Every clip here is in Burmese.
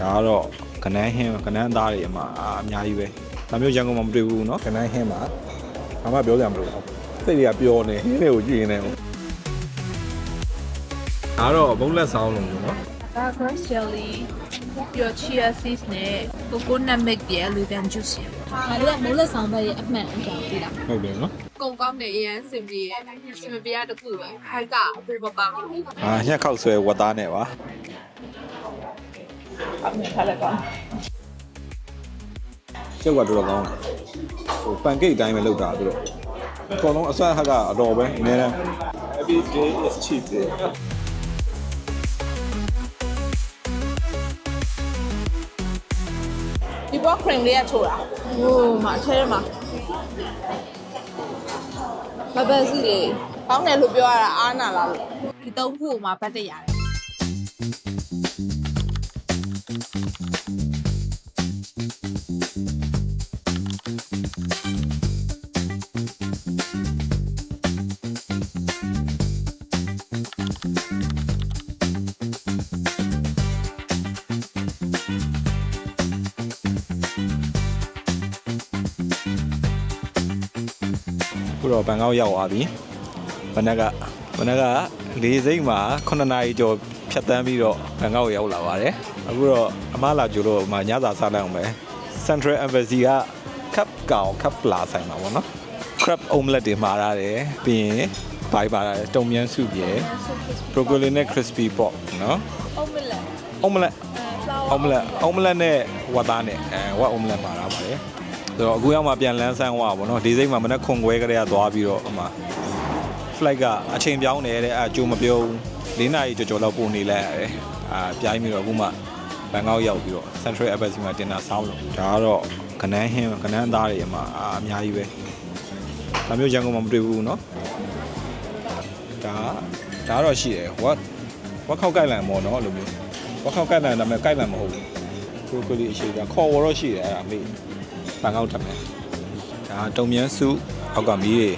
ဒါကတော့ကနန်းဟင်းကနန်းသားတွေအမှအာအများကြီးပဲဒါမျိုးရန်ကုန်မှာမတွေ့ဘူးเนาะကနန်းဟင်းမှာဘာမှပြောစရာမလိုတော့စိတ်တွေကပျော်နေဟင်းတွေကိုကြည့်နေတယ်ဒါကတော့ဘုံလက်ဆောင်လုံးလို့เนาะ ဒါ grass jelly ပြီးတော့ chia seeds နဲ့ coconut milk ရဲ့ lemon juice ရဲ့ ငါတို့ကမိုးလက်ဆောင်ဘက်ရဲ့အမှန်အကြောင်းသိလား ဟုတ်တယ်เนาะ ကုန်ကောင်းတဲ့အရင်စင်ပြီးရဲ့စင်ပြရတခုပဲခိုက်ကအပူပပ အာညက်ခောက်ဆွဲဝတ်သားနဲ့ပါ အမြင်ထားလိုက်ပါကျုပ်ကတော်တော်ကောင်းတယ်ဟိုပန်ကိတ်အတိုင်းပဲလုပ်တာသူတို့အကောင်လုံးအဆက်ဟက်ကအတော်ပဲအနည်းတန်း every day is cheap day ဒီဘော cream လေးကချိုးတာဟိုမှာအထဲထဲမှာဘဘစီလေးကောင်းတယ်လို့ပြောရတာအားနာလားလို့ဒီသုံးခုမှာဗတ်တရတယ် တော့ဘန်ကောက်ရောက်သွားပြီဘနက်ကဘနက်ကလေးစိမ့်မှာ9နာရီကျော်ဖြတ်တန်းပြီးတော့ဘန်ကောက်ရောက်လာပါတယ်အခုတော့အမလာကျိုတော့မှာညစာစားလိုက်အောင်ပဲ Central Embassy က cup ကောင် cup လာဆိုင်မှာပေါ့နော် crab omelette တွေမှာရတယ်ပြီးရင်ဘိုင်ပါရတယ်တုံမြန်းစုပြေ broccoli နဲ့ crispy pork နော် omelette omelette အဲ flour omelette omelette နဲ့ဝတ်သားနဲ့အဲဝတ် omelette ပါတာပါတယ် ဆိုတော့အခုရောက်မှပြန်လန်းဆန်းသွားပါဘောနော်ဒီစိတ်မှာမနေ့ခွန်ခွဲကလေးကသွားပြီးတော့အမှ flight ကအချိန်ပြောင်းတယ်တဲ့အဲအကျိုးမပြုံး၄နာရီကျော်ကျော်လောက်ပို့နေလိုက်ရတယ်အာပြိုင်းပြီးတော့အခုမှဘန်ကောက်ရောက်ပြီးတော့ Central Embassy မှာတင်တာဆောင်းလို့ဒါကတော့ကနန်းဟင်းကနန်းသားတွေအမှအများကြီးပဲဒါမျိုးရန်ကုန်မှာမတွေ့ဘူးနော်ဒါဒါတော့ရှိတယ်ဝက်ဝက်ခောက်ကိုက်လန်ပေါ့နော်အဲ့လိုမျိုးဝက်ခောက်ကိုက်လန်ဒါပေမဲ့ကိုက်လန်မဟုတ်ဘူးကိုကိုလီအရှိကခေါ်ဝေါ်တော့ရှိတယ်အဲ့ဒါမေး ပန်ကောက်တက်မယ်ဒါတုံမြန်းစုအောက်ကမီးတွေ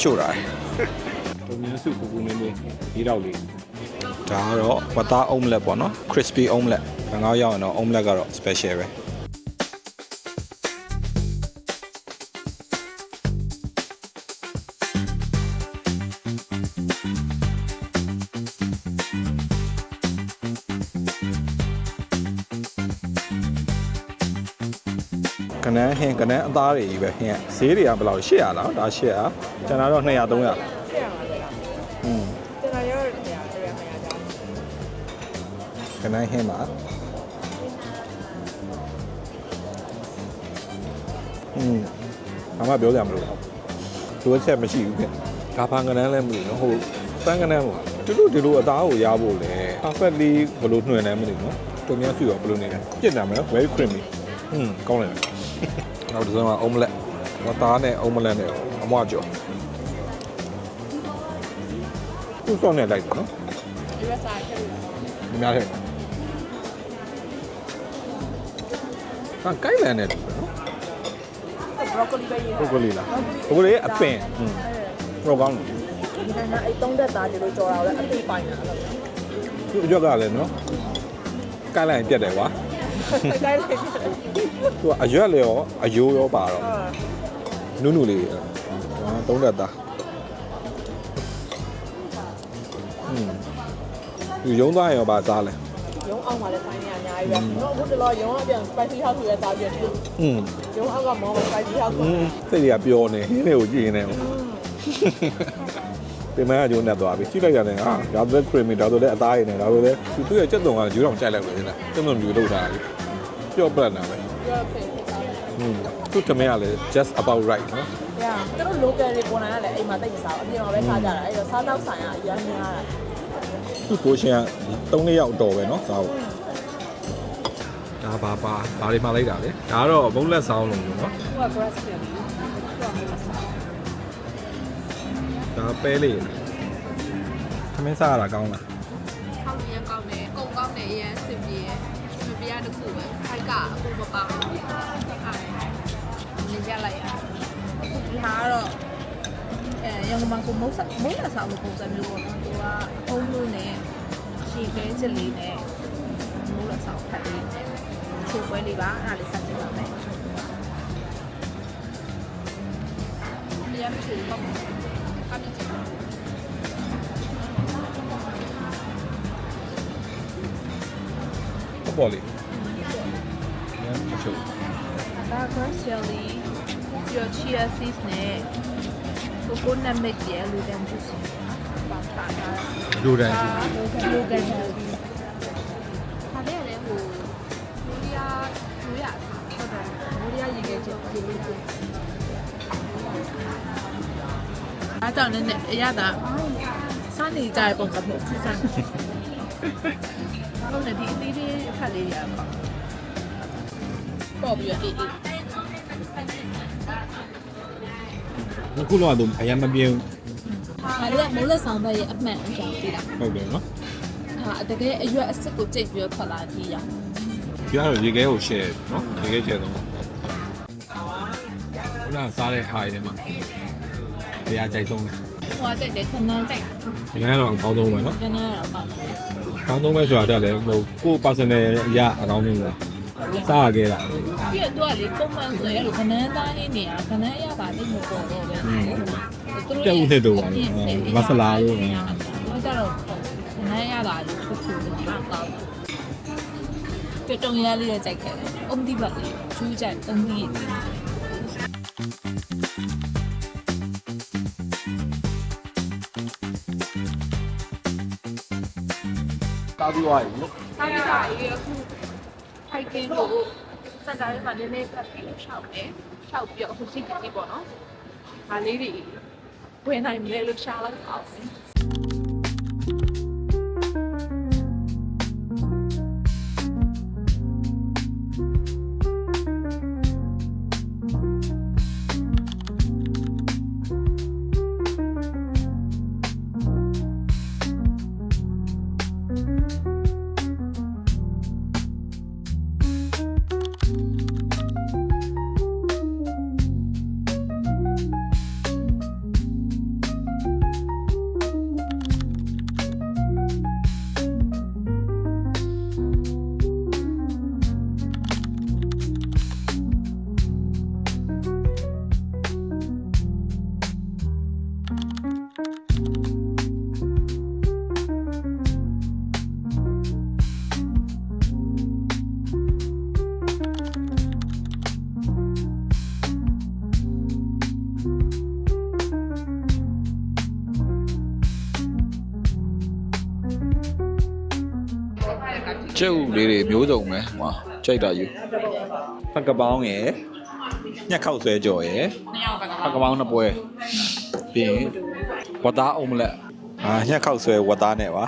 ရှို့တာတုံမြန်းစုပူပူနေနေမီးတော့လေးဒါကတော့ဝတ်သား omelet ပေါ့နော် crispy omelet ဘန်ကောက်ရောက်ရင်တော့ omelet ကတော့ special ပဲ ကနန်းဟင်းကနန်းအသားတွေကြီးပဲဟင်းကဈေးတွေကဘယ်လောက်800လားဒါ800ကျွန်တော်တော့200 300อืม ကျွန်တော်ရောနေရာပြရမှာကြာ ကနန်းဟင်းပါอืมဘာမှပြောစရာမလိုဘူးလိုချက်မရှိဘူးခင်ဒါဘာကနန်းလဲမသိဘူးနော်ဟိုပန်းကနန်းပေါ့တူတူဒီလိုအသားကိုရဖို့လဲ perfectly ဘယ်လိုနှွှင်လဲမသိဘူးနော်တုံမြန်းစုရောဘယ်လိုနေလဲပြစ်နာမယ်နော် very creamy อืมကောင်းတယ် နောက်တစ်စုံက omelette ဝတ်သားနဲ့ omelette နဲ့အမွားကြော်သူ့စောင်းနဲ့လိုက်တယ်နော်ဒီရစားခဲ့လို့ဒီများထဲဟာကိုက်လန်နဲ့တူတယ်နော် broccoli ပဲရေးဘရိုကိုလီလားဘရိုကိုလီရဲ့အပင်อืมတော့ကောင်းတယ်ဒီကနေ့အဲ့သုံးသက်သားဒီလိုကြော်တာလည်းအသိပိုင်တာအဲ့လိုသူ့အကြက်ကလည်းနော်ကိုက်လန်ပြတ်တယ်ကွာ တိုင်းလိုက် သူကအရွက်လေရောအယိုးရောပါတော့နုနုလေးဟာသုံးသက်သားอืมဒီရုံးသားရောပါစားလဲ ရုံးအောင်ပါလဲဆိုင်နေအများကြီးပဲတော့အခုတလောရုံးအပြန် spicy house ဆိုရဲစားပြတယ် อืม ရုံးအောက်ကမောင်း spicy house อืมစိတ်တွေကပျော်နေဟင်းတွေကိုကြည့်နေတယ်ပြင်မကဂျုံနဲ့သွားပြီကြည့်လိုက်ရတယ်ဟာဒါဆိုလည်း creamy ဒါဆိုလည်းအသားရည်နဲ့ဒါဆိုလည်းသူသူ့ရဲ့ကြက်တုံကလည်းဂျူးတောင်ကြိုက်လိုက်လို့လေကြက်တုံဂျူးလောက်တာလေ pure blend တာပဲ You're okay. อืมသူ့တမင်ကလည်း just about right နော် Yeah. သူတို့ local တွေပေါ်လာတာလည်းအိမ်မှာတိတ်မစားဘူးအပြင်မှာပဲစားကြတာအဲ့တော့စားတော့ဆိုင်ကအရင်များတာသူ့ကိုရှင်က3နှစ်ရောက်တော်ပဲနော်စားဖို့ဒါပါပါဒါတွေမှလိုက်တာလေဒါကတော့ဘုံလက်ဆောင်လို့မျိုးနော် သူက grass ပြန်ပြီးဒါပဲလေသမင်းစားရတာကောင်းလား။ဟောင်းရမ်းကောင်းတယ်၊ကုန်ကောင်းတယ်၊အရန်စစ်ပြေ။ ရတခုပဲခိုက်ကအပူပပအားနေကြလိုက်ရ။ဒီဟာကတော့အဲရန်ကုန်မှာကိုမုတ်ဆက်မုတ်လက်ဆောင်လိုပုံစံမျိုးပေါ့နော်။သူကအုံးလို့နဲ့ရှည်ခဲချက်လေးနဲ့မုတ်လက်ဆောင်ဖတ်လေးချိုပွဲလေးပါအဲ့ဒါလေးဆက်ကြည့်ပါမယ်အရင်ချိုပေါ့ကပ်ကြည့်ပါဟုတ်ပေါ်လေ ဒါ grass jelly ပြီးတော့ chia seeds နဲ့ coconut milk ရဲ့လူတန်း juice ပါထားတာလူတန်းဒါကြီးလိုကန်တယ်ဒါလည်းလည်းဟိုမိုးရီယာမိုးရဟုတ်တယ်မိုးရီယာရေခဲချက်ရေလေးချက်အားကြောင့်လည်းအရသာစနေကြတဲ့ပုံကမျိုးစစ်စမ်းဟုတ်တယ်ဒီအသေးလေးဖတ်လေးရပါပေါ့ပြီးတော့အေးအေး ခုလောက်တော့အရင်မပြေဘူး။ဒါလည်းမိုးလက်ဆောင်ဘက်ရဲ့အမှန်အကြောင်းသိလားဟုတ်တယ်နော်။ဒါတကယ်အရွက်အစစ်ကိုကြိတ်ပြီးတော့ထွက်လာပြီးရအောင်ပြတော့ရေခဲကို share နော်ရေခဲကျဲတော့ခုနကစားတဲ့ဟာတွေမှာတရားကြိုက်ဆုံးတယ်။ဟိုကကြိတ်တယ်ခဏကြိုက်ဒီကနေ့တော့အကောင်းဆုံးပဲနော်။ခဏရတော့ပါမယ်အကောင်းဆုံးပဲဆိုတာတက်လည်းဟိုကိုယ့် personal အရာအကောင်းဆုံးပဲ စားရခဲ့တာ။ပြီးတော့သူကလေပုံမှန်ဆိုရင်အဲ့လိုခဏသားဟင်းနေရခဏရတာတိတ်မပေါ်တော့ပဲ။တက်ဦးနှစ်တို့ပါလေမဆလာလို့ဟိုကြတော့ခဏရတာလေတစ်ခုတော့ကောင်းတယ်။ကြုံရလေးနဲ့ကြိုက်ခဲ့တယ်။အုံဒီဘတ်လေးကျူးကြိုက်တုံးကြီးတာပြီးသွားပြီနော်စားရတာရေအခု ထိုက်ကင်းလို့စက်တာထဲမှာနည်းနည်းကပ်ပြီးရှောက်တယ်ရှောက်ပြီးတော့အခုစိတ်ကြီးပေါ့နော်ဒါလေးတွေဝင်နိုင်မလဲလို့ရှားလိုက်အောင် ကျုပ်လေးတွေမျိုးစုံပဲဟိုကြိုက်တာယူဖက်ကပောင်းရယ်ညက်ခောက်ဆွဲကြော်ရယ်ဖက်ကပောင်းနှစ်ပွဲပြီးရင်ဝတ်သားအုံးမလက်အာညက်ခောက်ဆွဲဝတ်သားနဲ့ပါ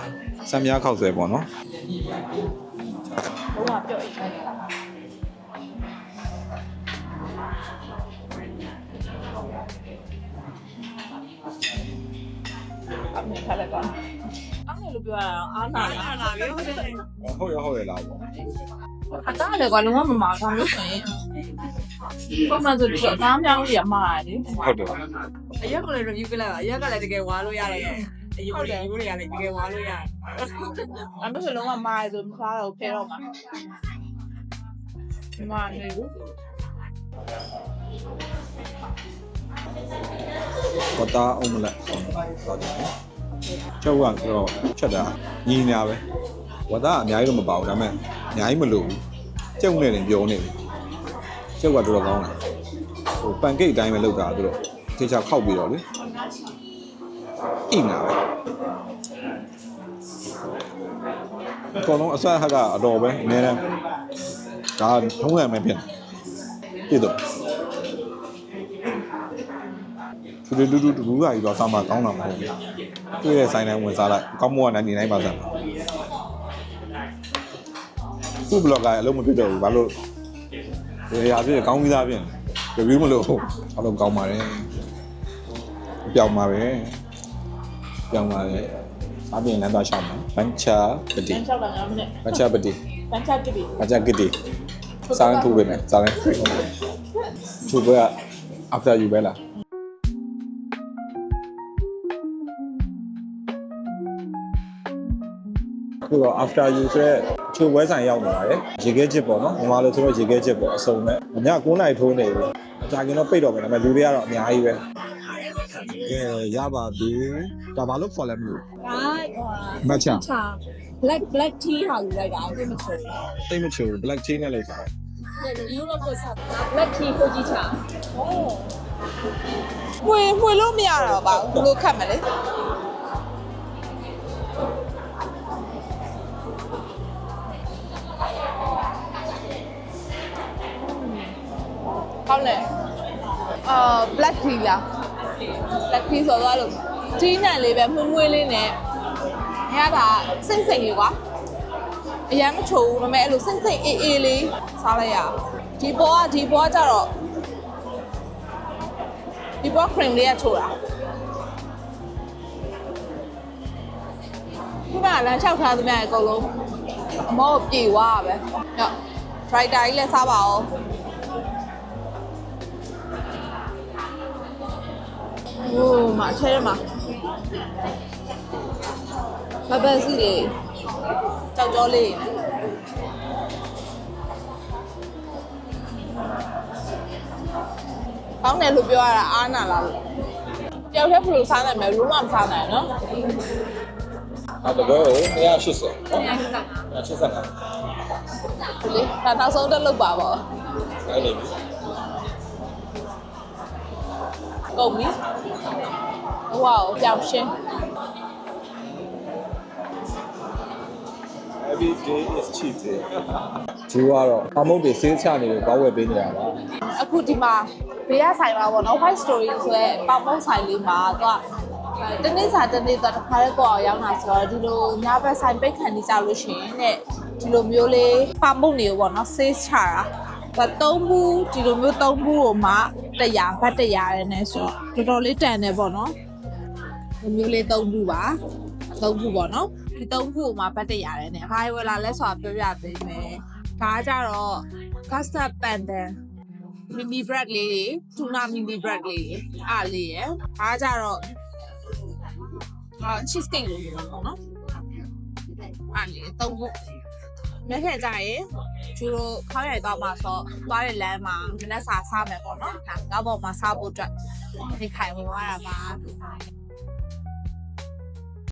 စံပြားခောက်ဆွဲပေါ့နော်ဘုရားပြော့အိတ်ထားလိုက်ပါအား လည်းလို့ပြောရအောင်အားနာအားနာပြီဟုတ်ရဟုတ်ရလားပေါ့အသားလည်းကွာလုံးဝမမာကောင်းလို့ဆိုရင်ပုံမှန်ဆိုတော့အသားများလို့ရမှာလေဟုတ်တယ်အရက်ကလည်း review ပြလိုက်ပါအရက်ကလည်းတကယ်ဝါလို့ရတယ်အယူတွေယူတွေကလည်းတကယ်ဝါလို့ရတယ်အမေဆိုလုံးဝမာရဆိုမစားတော့ဖဲတော့မှာဒီမှာနေဘူးဝတ်သားအုံးမလက်တော့တယ် နော်ကျုပ်ကတော့ချက်တာညီညာပဲဝတ်သားအများကြီးတော့မပါဘူးဒါပေမဲ့အများကြီးမလို့ဘူးကျုပ်နဲ့တင်ပြောနေတယ်ကျုပ်ကတော်တော်ကောင်းတယ်ဟိုပန်ကိတ်အတိုင်းပဲလုပ်တာသူတို့ထေချာခောက်ပြီးတော့လေအိနာပဲအကောင်လုံးအဆက်ဟက်ကအတော်ပဲအနည်းတမ်းဒါထုံးစံပဲဖြစ်နေပြည့်တော့သူတို့တူတူတူကကြီးတော့စားမှကောင်းတာမဟုတ်ဘူး တွေ့တဲ့ဆိုင်တိုင်းဝင်စားလိုက်ကောင်းမို့က99%ပါစားခုဘလော့ကအလုံးမဖြစ်တော့ဘူးဘာလို့ဒီဟာဖြစ်ကောင်းပြီးသားဖြစ်နေ review မလို့အလုံးကောင်းပါတယ်ပြောင်းပါပဲပြောင်းပါလေအပြင်လမ်းသွားရှောင်းမယ်ဘန်ချာပတိတန်းချောက်တာ9မိနစ်ဘန်ချာပတိတန်းချောက်ကြည့်ပြီဘန်ချာကတိစားရင်ထိုးပေးမယ်စားရင်ထိုးပေးက after you ပဲလား ခုတော့ after you ဆိုတဲ့ချိုပွဲဆိုင်ရောက်နေပါတယ်ရေခဲချစ်ပေါ့နော်မြန်မာလိုဆိုတော့ရေခဲချစ်ပေါ့အစုံနဲ့ည9နာရီထိုးနေပြီအကြာကင်းတော့ပိတ်တော့မယ်ဒါပေမဲ့လူတွေကတော့အများကြီးပဲကဲရပါပြီဒါဘာလို့ခေါ်လဲမလို့ဒါဟိုမတ်ချာချာ black black tea ဟာလူလိုက်တာအသိမချေတိတ်မချို black chain နဲ့လိုက်တာယူရိုကိုစား black tea ကိုကြီးချာမှွေမှွေလို့မရတော့ပါဘူးဘလို့ခတ်မလဲ အာ black tea လား black tea ဆိုတော့လို့ကြီးနံလေးပဲမှုမွေးလေးနဲ့ရတာစိမ့်စိမ့်လေးကွာအရင်မချိုးဘူးဒါပေမဲ့အဲ့လိုစိမ့်စိမ့်အေးအေးလေးစားလိုက်ရအောင်ဒီဘောကဒီဘောကကြတော့ဒီဘော cream လေးကချိုးတာခုနကလမ်းလျှောက်ထားသမျှအကုန်လုံးအမောကိုပြေသွားတာပဲညော့ writer ကြီးလည်းစားပါအောင် မှာအထဲထဲမှာဘဘစီလေးကြောက်ကြောလေးကောင်းတယ်လို့ပြောရတာအားနာလားလို့တယောက်တည်းဘယ်လိုစားနိုင်မလဲလုံးဝမစားနိုင်နော်အဲ့ဒါတော့180နော်185လေဒါနောက်ဆုံးတက်လောက်ပါပေါ့အဲ့လိုပြီကုန်ပြီ ဟိုကကြောက်ရှင်း every day is cheat ဂျူကတော့အမုတ်တွေစေးချနေလို့ကောက်ဝယ်ပေးနေတာပါအခုဒီမှာဘေးကဆိုင်ပါပေါ့နော် white story ဆိုရဲပေါမုံဆိုင်လေးမှာသူကတနေ့စာတနေ့တော့တစ်ခါလေးကိုအောင်ရောက်တာဆိုတော့ဒီလိုညဘက်ဆိုင်ပိတ်ခံနေကြလို့ရှိရင်တဲ့ဒီလိုမျိုးလေးပေါမုံတွေကိုပေါ့နော် save ချတာဒါသုံးဘူးဒီလိုမျိုးသုံးဘူးကိုမှ100ဘတ်100ရဲနဲ့ဆိုတော့တော်တော်လေးတန်တယ်ပေါ့နော်ဒီ မျိုးလေးသုံးဘူးပါသုံးဘူးပေါ့နော်ဒီသုံးဘူးကိုမှဘတ်100ရဲနဲ့ဘာဝယ်လာလဲဆိုတာပြောပြပေးမယ်ဒါကကြတော့ custard pandan မီမီဘရက်လေးတွေထူနာမီမီဘရက်လေးတွေအားလေးရယ်အားကြတော့အာ cheese cake လို့ပြောတာပေါ့နော်အားလေးတုံးဖို့မြက်ခဲ့ကြရင်ကျူတို့ခေါင်းရိုက်သွားမှာဆိုသွားတဲ့လမ်းမှာမနက်စာစားမယ်ပေါ့နော်ဒါငါ့ဘောမှာစားဖို့အတွက်ဒီခိုင်ဝင်သွားတာပါ